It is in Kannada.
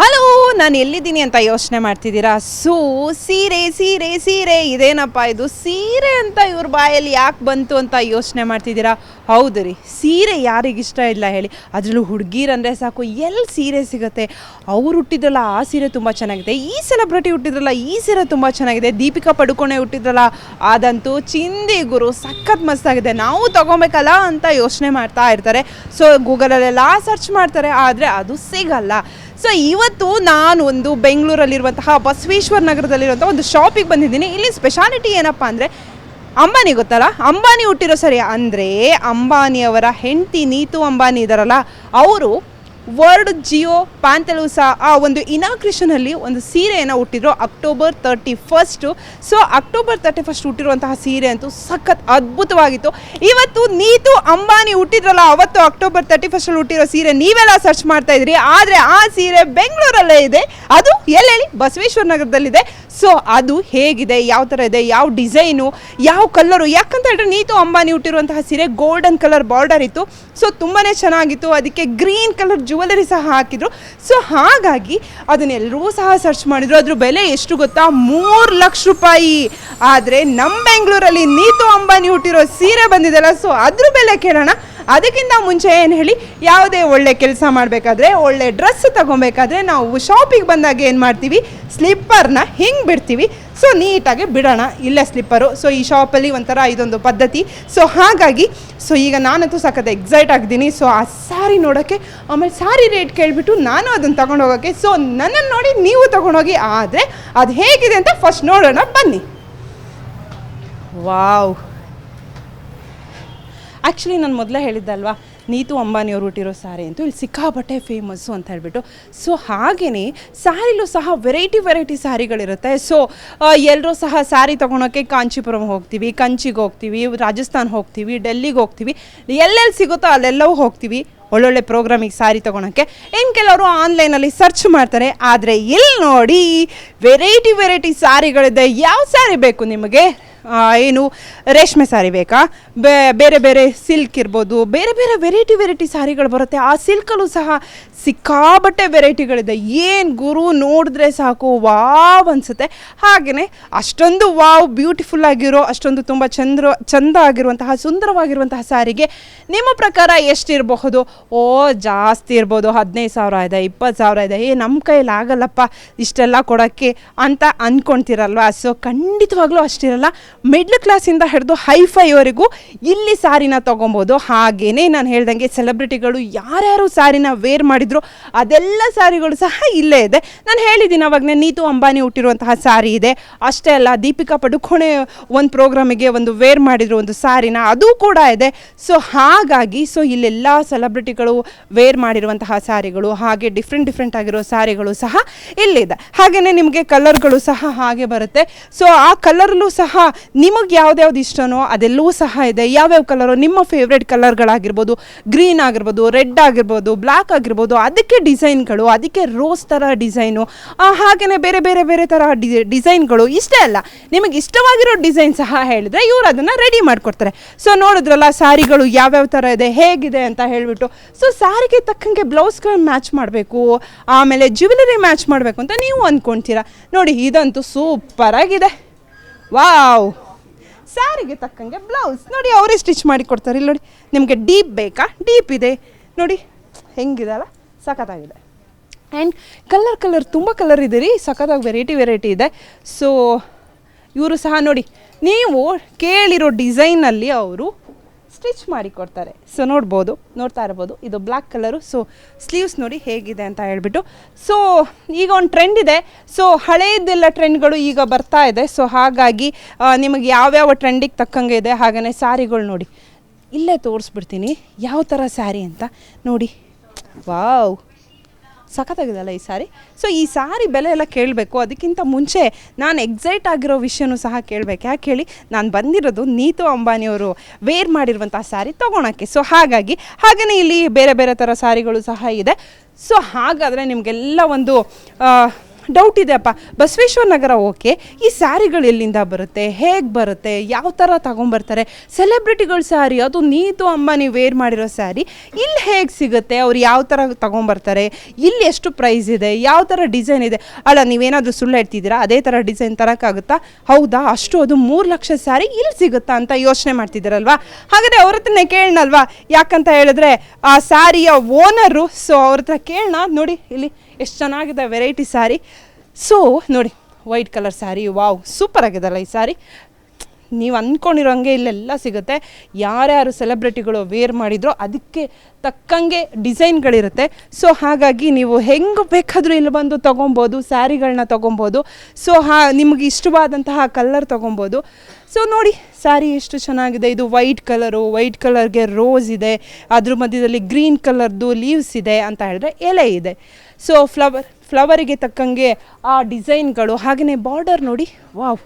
ಹಲೋ, ನಾನು ಎಲ್ಲಿದ್ದೀನಿ ಅಂತ ಯೋಚನೆ ಮಾಡ್ತಿದ್ದೀರಾ? ಸೊ, ಸೀರೆ ಸೀರೆ ಸೀರೆ. ಇದೇನಪ್ಪ ಇದು? ಸೀರೆ ಅಂತ ಇವ್ರ ಬಾಯಲ್ಲಿ ಯಾಕೆ ಬಂತು ಅಂತ ಯೋಚನೆ ಮಾಡ್ತಿದ್ದೀರಾ? ಹೌದು ರೀ, ಸೀರೆ ಯಾರಿಗಿಷ್ಟ ಇಲ್ಲ ಹೇಳಿ. ಅದರಲ್ಲೂ ಹುಡುಗಿರಂದರೆ ಸಾಕು ಎಲ್ಲಿ ಸೀರೆ ಸಿಗುತ್ತೆ? ಅವ್ರು ಹುಟ್ಟಿದ್ರಲ್ಲ, ಆ ಸೀರೆ ತುಂಬ ಚೆನ್ನಾಗಿದೆ. ಈ ಸೆಲೆಬ್ರಿಟಿ ಹುಟ್ಟಿದ್ರಲ್ಲ, ಈ ಸೀರೆ ತುಂಬ ಚೆನ್ನಾಗಿದೆ. ದೀಪಿಕಾ ಪಡುಕೋಣೆ ಹುಟ್ಟಿದ್ರಲ್ಲ, ಅದಂತೂ ಚಿಂದಿ ಗುರು, ಸಖತ್ ಮಸ್ತಾಗಿದೆ ನಾವು ತಗೊಬೇಕಲ್ಲ ಅಂತ ಯೋಚನೆ ಮಾಡ್ತಾ ಇರ್ತಾರೆ. ಸೊ ಗೂಗಲಲ್ಲೆಲ್ಲ ಸರ್ಚ್ ಮಾಡ್ತಾರೆ, ಆದರೆ ಅದು ಸಿಗಲ್ಲ. ಸೊ ಇವತ್ತು ನಾನು ಒಂದು ಬೆಂಗಳೂರಲ್ಲಿರುವಂತಹ ಬಸವೇಶ್ವರ ನಗರದಲ್ಲಿರುವಂಥ ಒಂದು ಶಾಪಿಗೆ ಬಂದಿದ್ದೀನಿ. ಇಲ್ಲಿ ಸ್ಪೆಷಾಲಿಟಿ ಏನಪ್ಪ ಅಂದರೆ, ಅಂಬಾನಿ ಗೊತ್ತಲ್ಲ? ಅಂಬಾನಿ ಹುಟ್ಟಿರೋ ಸರಿ ಅಂದರೆ ಅಂಬಾನಿಯವರ ಹೆಂಡತಿ ನೀತು ಅಂಬಾನಿ ಇದ್ದಾರಲ್ಲ ಅವರು ವರ್ಲ್ಡ್ ಜಿಯೋ ಪ್ಯಾಂತೆಲೂಸಾ ಆ ಒಂದು ಇನಾಗ್ರೇಷನಲ್ಲಿ ಒಂದು ಸೀರೆಯನ್ನು ಹುಟ್ಟಿದ್ರು October thirty first so October thirty first ಹುಟ್ಟಿರುವಂತಹ ಸೀರೆ ಅಂತೂ ಸಖತ್ ಅದ್ಭುತವಾಗಿತ್ತು. ಇವತ್ತು ನೀತು ಅಂಬಾನಿ ಹುಟ್ಟಿದ್ರಲ್ಲ ಅವತ್ತು ಅಕ್ಟೋಬರ್ ತರ್ಟಿ ಫಸ್ಟಲ್ಲಿ ಹುಟ್ಟಿರೋ ಸೀರೆ ನೀವೆಲ್ಲ ಸರ್ಚ್ ಮಾಡ್ತಾ ಇದ್ರಿ. ಆದರೆ ಆ ಸೀರೆ ಬೆಂಗಳೂರಲ್ಲೇ ಇದೆ. ಅದು ಎಲ್ಲೆಲ್ಲಿ? ಬಸವೇಶ್ವರ ನಗರದಲ್ಲಿದೆ. ಸೊ ಅದು ಹೇಗಿದೆ? ಯಾವ ಥರ ಇದೆ? ಯಾವ ಡಿಸೈನು? ಯಾವ ಕಲರು? ಯಾಕಂತ ಹೇಳಿದ್ರೆ ನೀತು ಅಂಬಾನಿ ಹುಟ್ಟಿರುವಂತಹ ಸೀರೆ ಗೋಲ್ಡನ್ ಕಲರ್ ಬಾರ್ಡರ್ ಇತ್ತು. ಸೊ ತುಂಬಾ ಚೆನ್ನಾಗಿತ್ತು. ಅದಕ್ಕೆ ಗ್ರೀನ್ ಕಲರ್ ಜುವೆಲರಿ ಸಹ ಹಾಕಿದ್ರು. ಸೊ ಹಾಗಾಗಿ ಅದನ್ನೆಲ್ಲರೂ ಸಹ ಸರ್ಚ್ ಮಾಡಿದ್ರು. ಅದ್ರ ಬೆಲೆ ಎಷ್ಟು ಗೊತ್ತಾ? ಮೂರು ಲಕ್ಷ ರೂಪಾಯಿ. ಆದರೆ ನಮ್ಮ ಬೆಂಗಳೂರಲ್ಲಿ ನೀತು ಅಂಬಾನಿ ಹುಟ್ಟಿರೋ ಸೀರೆ ಬಂದಿದೆಲ್ಲ. ಸೊ ಅದ್ರ ಬೆಲೆ ಕೇಳೋಣ. ಅದಕ್ಕಿಂತ ಮುಂಚೆ ಏನು ಹೇಳಿ, ಯಾವುದೇ ಒಳ್ಳೆ ಕೆಲಸ ಮಾಡಬೇಕಾದ್ರೆ, ಒಳ್ಳೆ ಡ್ರೆಸ್ ತಗೊಬೇಕಾದ್ರೆ ನಾವು ಶಾಪಿಗೆ ಬಂದಾಗ ಏನು ಮಾಡ್ತೀವಿ? ಸ್ಲಿಪ್ಪರ್ನ ಹಿಂಗೆ ಬಿಡ್ತೀವಿ. ಸೊ ನೀಟಾಗಿ ಬಿಡೋಣ. ಇಲ್ಲೇ ಸ್ಲಿಪ್ಪರು ಸೊ ಈ ಶಾಪಲ್ಲಿ ಒಂಥರ ಇದೊಂದು ಪದ್ಧತಿ. ಸೊ ಹಾಗಾಗಿ ಸೊ ಈಗ ನಾನಂತೂ ಸಖತ್ ಎಕ್ಸೈಟ್ ಆಗಿದ್ದೀನಿ. ಸೊ ಆ ಸಾರಿ ನೋಡೋಕ್ಕೆ, ಆಮೇಲೆ ಸಾರಿ ರೇಟ್ ಕೇಳಿಬಿಟ್ಟು ನಾನು ಅದನ್ನು ತಗೊಂಡು ಹೋಗೋಕ್ಕೆ ಸೊ ನನ್ನನ್ನು ನೋಡಿ ನೀವು ತಗೊಂಡೋಗಿ, ಆದರೆ ಅದು ಹೇಗಿದೆ ಅಂತ ಫಸ್ಟ್ ನೋಡೋಣ. ಬನ್ನಿ. ವಾವ್ ಆ್ಯಕ್ಚುಲಿ ನಾನು ಮೊದಲೇ ಹೇಳಿದ್ದಲ್ವಾ, ನೀತು ಅಂಬಾನಿಯವರು ಹುಟ್ಟಿರೋ ಸಾರಿ ಅಂತೂ ಇಲ್ಲಿ ಸಿಕ್ಕಾಪಟ್ಟೆ ಫೇಮಸ್ಸು ಅಂತ ಹೇಳಿಬಿಟ್ಟು. ಸೊ ಹಾಗೆಯೇ ಸ್ಯಾರಿಲೂ ಸಹ ವೆರೈಟಿ ವೆರೈಟಿ ಸ್ಯಾರಿಗಳಿರುತ್ತೆ ಸೊ ಎಲ್ಲರೂ ಸಹ ಸ್ಯಾರಿ ತೊಗೊಳೋಕ್ಕೆ ಕಾಂಚೀಪುರಂ ಹೋಗ್ತೀವಿ, ಕಂಚಿಗೆ ಹೋಗ್ತೀವಿ, ರಾಜಸ್ಥಾನ್ ಹೋಗ್ತೀವಿ, ಡೆಲ್ಲಿಗೆ ಹೋಗ್ತೀವಿ. ಎಲ್ಲೆಲ್ಲಿ ಸಿಗುತ್ತೋ ಅಲ್ಲೆಲ್ಲವೂ ಹೋಗ್ತೀವಿ. ಒಳ್ಳೊಳ್ಳೆ ಪ್ರೋಗ್ರಾಮಿಗೆ ಸ್ಯಾರಿ ತೊಗೊಳೋಕ್ಕೆ. ಇನ್ನು ಕೆಲವರು ಆನ್ಲೈನಲ್ಲಿ ಸರ್ಚ್ ಮಾಡ್ತಾರೆ. ಆದರೆ ಇಲ್ಲಿ ನೋಡಿ ವೆರೈಟಿ ವೆರೈಟಿ ಸ್ಯಾರಿಗಳಿದೆ ಯಾವ ಸ್ಯಾರಿ ಬೇಕು ನಿಮಗೆ? ಏನು ರೇಷ್ಮೆ ಸಾರಿ ಬೇಕಾ? ಬೇರೆ ಬೇರೆ ಸಿಲ್ಕ್ ಇರ್ಬೋದು. ಬೇರೆ ಬೇರೆ ವೆರೈಟಿ ವೆರೈಟಿ ಸಾರಿಗಳು ಬರುತ್ತೆ. ಆ ಸಿಲ್ಕಲ್ಲೂ ಸಹ ಸಿಕ್ಕಾಬಟ್ಟೆ ವೆರೈಟಿಗಳಿದೆ ಏನು ಗುರು ನೋಡಿದ್ರೆ ಸಾಕು, ವಾವ್ ಅನಿಸುತ್ತೆ. ಹಾಗೆಯೇ ಅಷ್ಟೊಂದು ವಾವ್ ಬ್ಯೂಟಿಫುಲ್ ಆಗಿರೋ, ಅಷ್ಟೊಂದು ತುಂಬ ಚಂದ್ರ, ಚಂದ ಆಗಿರುವಂತಹ, ಸುಂದರವಾಗಿರುವಂತಹ ಸಾರಿಗೆ ನಿಮ್ಮ ಪ್ರಕಾರ ಎಷ್ಟಿರಬಹುದು? ಓ, ಜಾಸ್ತಿ ಇರ್ಬೋದು. ಹದಿನೈದು ಸಾವಿರ ಇದೆ, ಇಪ್ಪತ್ತು ಸಾವಿರ ಇದೆ. ಏ ನಮ್ಮ ಕೈಯಲ್ಲಿ ಆಗಲ್ಲಪ್ಪ, ಇಷ್ಟೆಲ್ಲ ಕೊಡೋಕ್ಕೆ ಅಂತ ಅಂದ್ಕೊಳ್ತೀರಲ್ವಾ ಸೊ ಖಂಡಿತವಾಗ್ಲೂ ಅಷ್ಟಿರಲ್ಲ. ಮಿಡ್ಲ್ ಕ್ಲಾಸಿಂದ ಹಿಡಿದು ಹೈಫೈವರೆಗೂ ಇಲ್ಲಿ ಸಾರಿನ ತೊಗೊಬೋದು. ಹಾಗೇನೆ ನಾನು ಹೇಳ್ದಂಗೆ ಸೆಲೆಬ್ರಿಟಿಗಳು ಯಾರ್ಯಾರು ಸಾರಿನ ವೇರ್ ಮಾಡಿದ್ರು, ಅದೆಲ್ಲ ಸಾರಿಗಳು ಸಹ ಇಲ್ಲೇ ಇದೆ. ನಾನು ಹೇಳಿದ್ದೀನಿ ಅವಾಗನೇ ನೀತು ಅಂಬಾನಿ ಹುಟ್ಟಿರುವಂತಹ ಸಾರಿ ಇದೆ. ಅಷ್ಟೇ ಅಲ್ಲ, ದೀಪಿಕಾ ಪಡುಕೋಣೆ ಒಂದು ಪ್ರೋಗ್ರಾಮಿಗೆ ಒಂದು ವೇರ್ ಮಾಡಿದ್ರು ಒಂದು ಸಾರಿನ, ಅದು ಕೂಡ ಇದೆ. ಸೊ ಹಾಗಾಗಿ ಸೊ ಇಲ್ಲೆಲ್ಲ ಸೆಲೆಬ್ರಿಟಿಗಳು ವೇರ್ ಮಾಡಿರುವಂತಹ ಸಾರಿಗಳು, ಹಾಗೆ ಡಿಫ್ರೆಂಟ್ ಡಿಫ್ರೆಂಟ್ ಆಗಿರೋ ಸಾರಿಗಳು ಸಹ ಇಲ್ಲಿದೆ. ಹಾಗೆಯೇ ನಿಮಗೆ ಕಲರ್ಗಳು ಸಹ ಹಾಗೆ ಬರುತ್ತೆ. ಸೊ ಆ ಕಲರ್ಲೂ ಸಹ ನಿಮಗೆ ಯಾವ್ದ್ಯಾವ್ದು ಇಷ್ಟನೋ ಅದೆಲ್ಲವೂ ಸಹ ಇದೆ. ಯಾವ್ಯಾವ ಕಲರು ನಿಮ್ಮ ಫೇವ್ರೆಟ್ ಕಲರ್ಗಳಾಗಿರ್ಬೋದು ಗ್ರೀನ್ ಆಗಿರ್ಬೋದು ರೆಡ್ ಆಗಿರ್ಬೋದು ಬ್ಲ್ಯಾಕ್ ಆಗಿರ್ಬೋದು, ಅದಕ್ಕೆ ಡಿಸೈನ್ಗಳು ಅದಕ್ಕೆ ರೋಸ್ ಥರ ಡಿಸೈನು ಹಾಗೆಯೇ ಬೇರೆ ಬೇರೆ ಬೇರೆ ಥರ ಡಿ ಡಿಸೈನ್ಗಳು ಇಷ್ಟೇ ಅಲ್ಲ. ನಿಮಗೆ ಇಷ್ಟವಾಗಿರೋ ಡಿಸೈನ್ ಸಹ ಹೇಳಿದ್ರೆ ಇವರು ಅದನ್ನು ರೆಡಿ ಮಾಡಿಕೊಡ್ತಾರೆ. ಸೊ ನೋಡಿದ್ರಲ್ಲ ಸ್ಯಾರಿಗಳು ಯಾವ್ಯಾವ ಥರ ಇದೆ, ಹೇಗಿದೆ ಅಂತ ಹೇಳಿಬಿಟ್ಟು. ಸೊ ಸಾರಿಗೆ ತಕ್ಕಂಗೆ ಬ್ಲೌಸ್ಗಳನ್ನ ಮ್ಯಾಚ್ ಮಾಡಬೇಕು, ಆಮೇಲೆ ಜ್ಯುವೆಲರಿ ಮ್ಯಾಚ್ ಮಾಡಬೇಕು ಅಂತ ನೀವು ಅಂದ್ಕೊಳ್ತೀರಾ ನೋಡಿ, ಇದಂತೂ ಸೂಪರಾಗಿದೆ ವಾವ್. ಸ್ಯಾರಿಗೆ ತಕ್ಕಂಗೆ ಬ್ಲೌಸ್ ನೋಡಿ, ಅವರೇ ಸ್ಟಿಚ್ ಮಾಡಿ ಕೊಡ್ತಾರೆ. ಇಲ್ಲಿ ನೋಡಿ, ನಿಮಗೆ ಡೀಪ್ ಬೇಕಾ? ಡೀಪ್ ಇದೆ. ನೋಡಿ ಹೆಂಗಿದಲ್ಲ ಸಖತ್ತಾಗಿದೆ. ಆ್ಯಂಡ್ ಕಲರ್ ಕಲರ್ ತುಂಬ ಕಲರ್ ಇದೆ ರೀ. ಸಖತ್ತಾಗಿ ವೆರೈಟಿ ವೆರೈಟಿ ಇದೆ. ಸೊ ಇವರು ಸಹ ನೋಡಿ, ನೀವು ಕೇಳಿರೋ ಡಿಸೈನಲ್ಲಿ ಅವರು ಸ್ಟಿಚ್ ಮಾಡಿ ಕೊಡ್ತಾರೆ. ಸೊ ನೋಡ್ಬೋದು, ನೋಡ್ತಾ ಇರ್ಬೋದು. ಇದು ಬ್ಲ್ಯಾಕ್ ಕಲರು. ಸೊ ಸ್ಲೀವ್ಸ್ ನೋಡಿ ಹೇಗಿದೆ ಅಂತ ಹೇಳ್ಬಿಟ್ಟು. ಸೊ ಈಗ ಒಂದು ಟ್ರೆಂಡ್ ಇದೆ. ಸೊ ಹಳೆಯದೆಲ್ಲ ಟ್ರೆಂಡ್ಗಳು ಈಗ ಬರ್ತಾ ಇದೆ. ಸೊ ಹಾಗಾಗಿ ನಿಮಗೆ ಯಾವ್ಯಾವ ಟ್ರೆಂಡಿಗೆ ತಕ್ಕಂಗೆ ಇದೆ ಹಾಗೆಯೇ ಸ್ಯಾರಿಗಳು ನೋಡಿ. ಇಲ್ಲೇ ತೋರಿಸ್ಬಿಡ್ತೀನಿ. ಯಾವ ಥರ ಸ್ಯಾರಿ ಅಂತ ನೋಡಿ. ವಾವ್! ಸಖತ್ತಾಗಿದೆಯಲ್ಲ ಈ ಸಾರಿ? ಸೊ ಈ ಸಾರಿ ಬೆಲೆ ಎಲ್ಲ ಕೇಳಬೇಕು. ಅದಕ್ಕಿಂತ ಮುಂಚೆ ನಾನು ಎಕ್ಸೈಟ್ ಆಗಿರೋ ವಿಷಯನೂ ಸಹ ಕೇಳಬೇಕು. ಯಾಕೆ ಹೇಳಿ? ನಾನು ಬಂದಿರೋದು ನೀತು ಅಂಬಾನಿಯವರು ವೇರ್ ಮಾಡಿರುವಂಥ ಸ್ಯಾರಿ ತೊಗೊಳಕ್ಕೆ ಸೊ ಹಾಗಾಗಿ ಹಾಗೆಯೇ ಇಲ್ಲಿ ಬೇರೆ ಬೇರೆ ಥರ ಸ್ಯಾರಿಗಳು ಸಹ ಇದೆ. ಸೊ ಹಾಗಾದರೆ ನಿಮಗೆಲ್ಲ ಒಂದು ಡೌಟ್ ಇದೆ ಅಪ್ಪ. ಬಸವೇಶ್ವರ ನಗರ ಓಕೆ. ಈ ಸ್ಯಾರಿಗಳು ಎಲ್ಲಿಂದ ಬರುತ್ತೆ? ಹೇಗೆ ಬರುತ್ತೆ? ಯಾವ ಥರ ತಗೊಂಬರ್ತಾರೆ? ಸೆಲೆಬ್ರಿಟಿಗಳ ಸ್ಯಾರಿ, ಅದು ನೀತು ಅಮ್ಮ ನೀವು ವೇರ್ ಮಾಡಿರೋ ಸ್ಯಾರಿ ಇಲ್ಲಿ ಹೇಗೆ ಸಿಗುತ್ತೆ? ಅವ್ರು ಯಾವ ಥರ ತಗೊಂಬರ್ತಾರೆ? ಇಲ್ಲಿ ಎಷ್ಟು ಪ್ರೈಸ್ ಇದೆ? ಯಾವ ಥರ ಡಿಸೈನ್ ಇದೆ? ಅಲ್ಲ, ನೀವೇನಾದರೂ ಸುಳ್ಳು ಹೇಳ್ತಿದ್ದೀರಾ? ಅದೇ ಥರ ಡಿಸೈನ್ ತರೋಕ್ಕಾಗುತ್ತಾ? ಹೌದಾ? ಅಷ್ಟು ಅದು ಮೂರು ಲಕ್ಷ ಸ್ಯಾರಿ ಇಲ್ಲಿ ಸಿಗುತ್ತಾ ಅಂತ ಯೋಚನೆ ಮಾಡ್ತಿದ್ದೀರಲ್ವಾ? ಹಾಗಾದರೆ ಅವ್ರ ಹತ್ರನೇ ಕೇಳೋಣಲ್ವಾ? ಯಾಕಂತ ಹೇಳಿದ್ರೆ ಆ ಸ್ಯಾರಿಯ ಓನರು ಸೊ ಅವ್ರ ಹತ್ರ ಕೇಳೋಣ. ನೋಡಿ, ಇಲ್ಲಿ ಎಷ್ಟು ಚೆನ್ನಾಗಿದೆ ವೆರೈಟಿ ಸ್ಯಾರಿ ಸೊ ನೋಡಿ white colour saree wow super ಆಗಿದೆಲ್ಲ ಈ ಸ್ಯಾರಿ ನೀವು ಅಂದ್ಕೊಂಡಿರೋಂಗೆ ಇಲ್ಲೆಲ್ಲ ಸಿಗುತ್ತೆ. ಯಾರ್ಯಾರು ಸೆಲೆಬ್ರಿಟಿಗಳು ವೇರ್ ಮಾಡಿದ್ರೋ ಅದಕ್ಕೆ ತಕ್ಕಂಗೆ ಡಿಸೈನ್ಗಳಿರುತ್ತೆ. ಸೊ ಹಾಗಾಗಿ ನೀವು ಹೆಂಗೆ ಬೇಕಾದರೂ ಇಲ್ಲಿ ಬಂದು ತೊಗೊಬೋದು ಸ್ಯಾರಿಗಳನ್ನ ತೊಗೊಬೋದು. ಸೊ ಹಾ, ನಿಮಗೆ ಇಷ್ಟವಾದಂತಹ ಕಲ್ಲರ್ ತೊಗೊಬೋದು. ಸೊ ನೋಡಿ ಸ್ಯಾರಿ ಎಷ್ಟು ಚೆನ್ನಾಗಿದೆ, ಇದು ವೈಟ್ ಕಲರು, ವೈಟ್ ಕಲರ್ಗೆ ರೋಸ್ ಇದೆ, ಅದ್ರ ಮಧ್ಯದಲ್ಲಿ ಗ್ರೀನ್ ಕಲರ್ದು ಲೀವ್ಸ್ ಇದೆ ಅಂತ ಹೇಳಿದ್ರೆ ಎಲೆ ಇದೆ. ಸೊ ಫ್ಲವರ್ ಫ್ಲವರಿಗೆ ತಕ್ಕಂಗೆ ಆ ಡಿಸೈನ್ಗಳು ಹಾಗೆಯೇ ಬಾರ್ಡರ್ ನೋಡಿ, ವಾವ್.